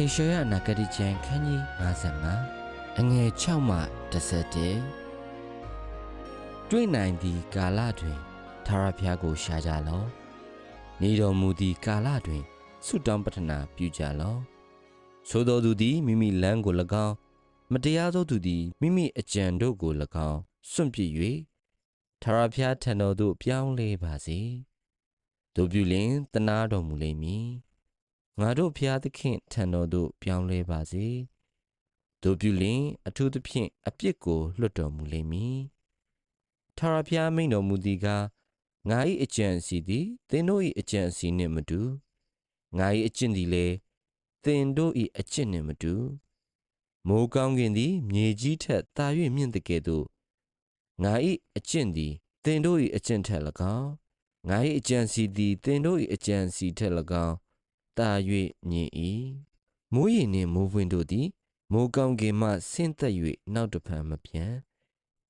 ဟေရှယနာဂတိကျမ်းခန်းကြီး55အငယ်6မှ11တွေ့နိုင်သည့်ကာလတွင်သာရဖျားကိုရှာကြလော့နေတော်မူသည့်ကာလတွင်ဆုတောင်းပတနာပြုကြလော့သို့တော်သူသည်မိမိလမ်းကို၎င်းမတရားသောသူသည်မိမိအကြံတို့ကို၎င်းစွန့်ပစ်၍သာရဖျားထံတော်သို့ပြောင်းလဲပါစေတို့ပြုလင်တနာတော်မူလိမ့်မည် ငါတို့ဖျားသခင်ထံတော်သို့ပြောင်းလဲပါစေတို့ပြုလင်အထူးသဖြင့်အပြစ်ကိုလွတ်တော်မူလိမ့်မည်ထာဝရဘုရားမိန်တော်မူသည်ကားငါ၏အကြံအစီသည်သင်တို့၏အကြံအစီနှင့်မတူငါ၏အကျင့်သည်လည်းသင်တို့၏အကျင့်နှင့်မတူမိုးကောင်းကင်သည်မြေကြီးထက်သာ၍မြင့်တဲ့ကဲ့သို့ငါ၏အကျင့်သည်သင်တို့၏အကျင့်ထက်၎င်းငါ၏အကြံစီသည်သင်တို့၏အကြံစီထက်၎င်း တာ၍မြင်၏မိုးရေနှင့်မိုးပွင့်တို့သည်မိုးကောင်းကင်မှဆင်းသက်၍နောက်တစ်ဖန်မပြန်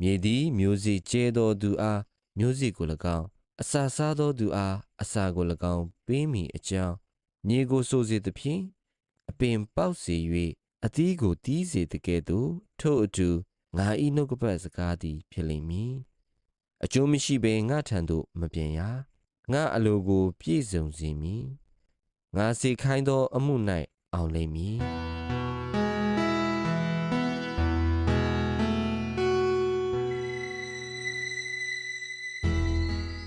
မြေသည်မျိုးစေ့ကျဲသောသူအားမျိုးစေ့ကို၎င်းအစာစားသောသူအားအစာကို၎င်းပေးမိအကြောင်းမြေကိုစိုးစေသဖြင့်အပင်ပေါက်စေ၍အသီးကိုတီးစေတကဲ့သို့ထို့အတူငါဤနှုတ်ကပတ်စကားသည် ဖြစ်လိမ့်မည်အကျိုးမရှိဘဲငါထံသို့မပြန်ရငါအလိုကို ပြည့်စုံစေမည် ငါစေခိုင်းသောအမှု၌အောင်လိမ့်မည်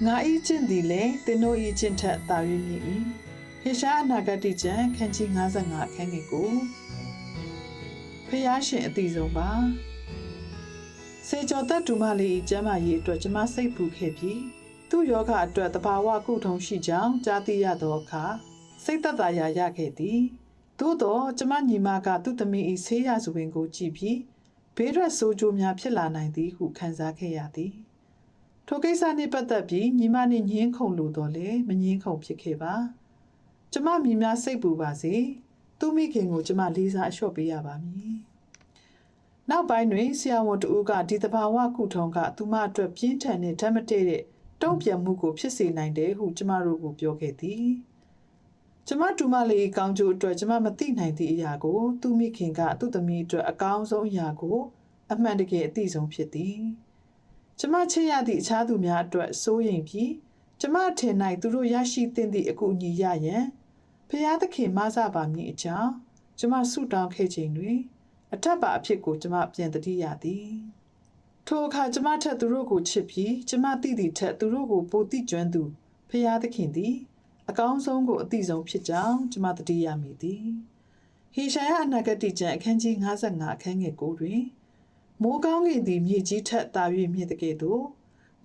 ငါဤကျင့်သည်လည်းသင်တို့ဤကျင့်ထက်သာ၍မြည်၏ဟေရှာအနာဂတိကျမ်းခန်းကြီး55အခန်းငယ်ကိုဖျားရှင်အတိဆုံးပါစေကျော်သက်တူမလေးဤကျမ်းမာရေးအတွက်ကျမစိတ်ပူခဲ့ပြီးသူ့ယောဂအတွက်တဘာဝကုထုံရှိကြောင်းကြားသိရသောအခါ စိတ်သက်သာရာရခဲ့သည်သို့တော့ကျမညီမကသူ့သမီးဤဆေးရစုဝင်ကိုကြည့်ပြီးဘေးရက်ဆိုးကျိုးများဖြစ်လာနိုင်သည်ဟုခံစားခဲ့ရသည်ထိုကိစ္စနှင့်ပတ်သက်ပြီးညီမနှင့်ညင်းခုန်လို့တော့လေမညင်းခုန်ဖြစ်ခဲ့ပါကျမမိများစိတ်ပူပါစေသူမိခင်ကိုကျမလေးစားအလျှော့ပေးရပါမည်နောက်ပိုင်းတွင်ဆရာဝန်တဦးကဒီတဘာဝကုထုံးကသူမအတွက်ပြင်းထန်တဲ့ဓာတ်မတည့်တဲ့တုံ့ပြန်မှုကိုဖြစ်စေနိုင်တယ်ဟုကျမတို့ကိုပြောခဲ့သည် ကျမတူမလေးကောင်းကျိုးအတွက်ကျမမသိနိုင်သည့်အရာကို သူမိခင်ကသူ့သမီးအတွက်အကောင်းဆုံးအရာကို အမှန်တကယ်အသိဆုံးဖြစ်သည်ကျမချစ်ရသည့်အခြားသူများအတွက်စိုးရိမ်ပြီးကျမထင်၌သူတို့ရရှိသင့်သည့်အကူအညီရရန်ဖျားသခင်မဆပါမည်အကြောင်းကျမဆုတောင်းခဲ့ချိန်တွင် အထက်ပါအဖြစ်ကိုကျမပြန်တတိရသည်ထိုအခါကျမထက်သူတို့ကိုချစ်ပြီးကျမသိသည့်ထက်သူတို့ကိုပိုသိကျွမ်းသူဖျားသခင်သည် အကောင်းဆုံးကိုအသိဆုံးဖြစ်ကြောင်းကျမတတိရမိသည်ဟေရှာယအနာဂတိကျမ်းအခန်းကြီး55အခန်းငယ်9တွင်မိုးကောင်းကင်သည်မြေကြီးထက်သာ၍မြင့်တဲ့ကဲ့သို့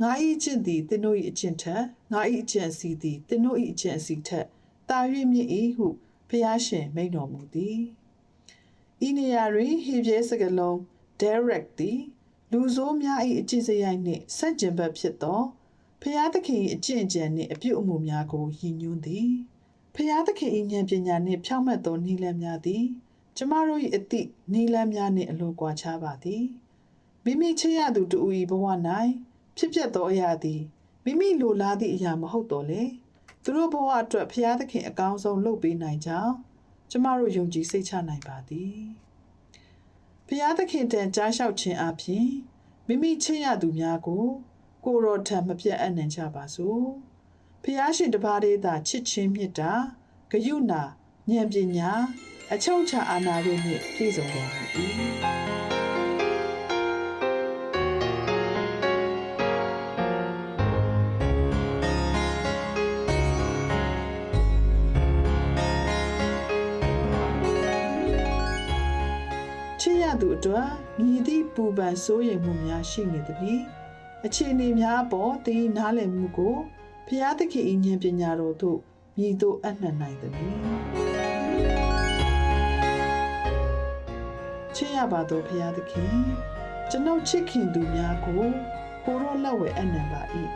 ငါ၏အကျင့်သည်သင်တို့၏အကျင့်ထက်ငါ၏အကျင့်အစီသည်သင်တို့၏အကျင့်အစီထက်သာ၍မြင့်၏ဟုဖျားရှင်မိန့်တော်မူသည်ဤနေရာတွင်ဟေပြဲစကလုံး direct သည်လူဆိုးများ၏အကျင့်စရိုက်နှင့်ဆန့်ကျင်ဘက်ဖြစ်သော ဖျားသခင်၏အကျင့်အကြံနှင့်အပြုအမူများကိုရည်ညွှန်းသည်ဖျားသခင်၏ဉာဏ်ပညာနှင့်ဖြောင့်မတ်သောနည်းလမ်းများသည်ကျမတို့၏အသည့်နည်းလမ်းများနှင့်အလွန်ကွာခြားပါသည်မိမိချစ်ရသူတူ၏ဘဝ၌ဖြစ်ပျက်သောအရာသည်မိမိလိုလားသည့်အရာမဟုတ်တော့လေသူတို့ဘဝအတွက်ဖျားသခင်အကောင်းဆုံးလုပ်ပေးနိုင်ကြောင်းကျမတို့ယုံကြည်စိတ်ချနိုင်ပါသည်ဖျားသခင်တန်ကြားလျှောက်ခြင်းအပြင်မိမိချစ်ရသူများကို ကိုယ်တော်ထံမပြတ်အပ်နိုင်ကြပါစို့ဖျားရှင်တစ်ပါးတည်းသာချစ်ချင်းမေတ္တာဂရုဏာဉာဏ်ပညာအချုပ်အခြာအာဏာတို့နှင့်ပြည့်စုံတော်မူ၏ချစ်ရသူအတွက်မြည်သည့်ပူပန်စိုးရိမ်မှုများရှိနေသည်။ အခြေအနေများအပေါ်သင်၏နားလည်မှုကိုဖျားသခင်ဤဉာဏ်ပညာတော်သို့မြည်သို့အနှံ့နိုင်သည်ချစ်ရပါသောဖျားသခင်ကျွန်ုပ်ချစ်ခင်သူများကိုကိုရောလက်ဝဲအနှံ့ပါ၏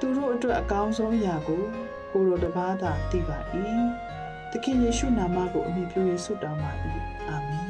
သူတို့အတွက်အကောင်းဆုံးအရာကိုကိုရောတပါးသာသိပါ၏သခင်ယေရှုနာမကိုအမိပြု၍ဆုတောင်းပါ၏အာမင်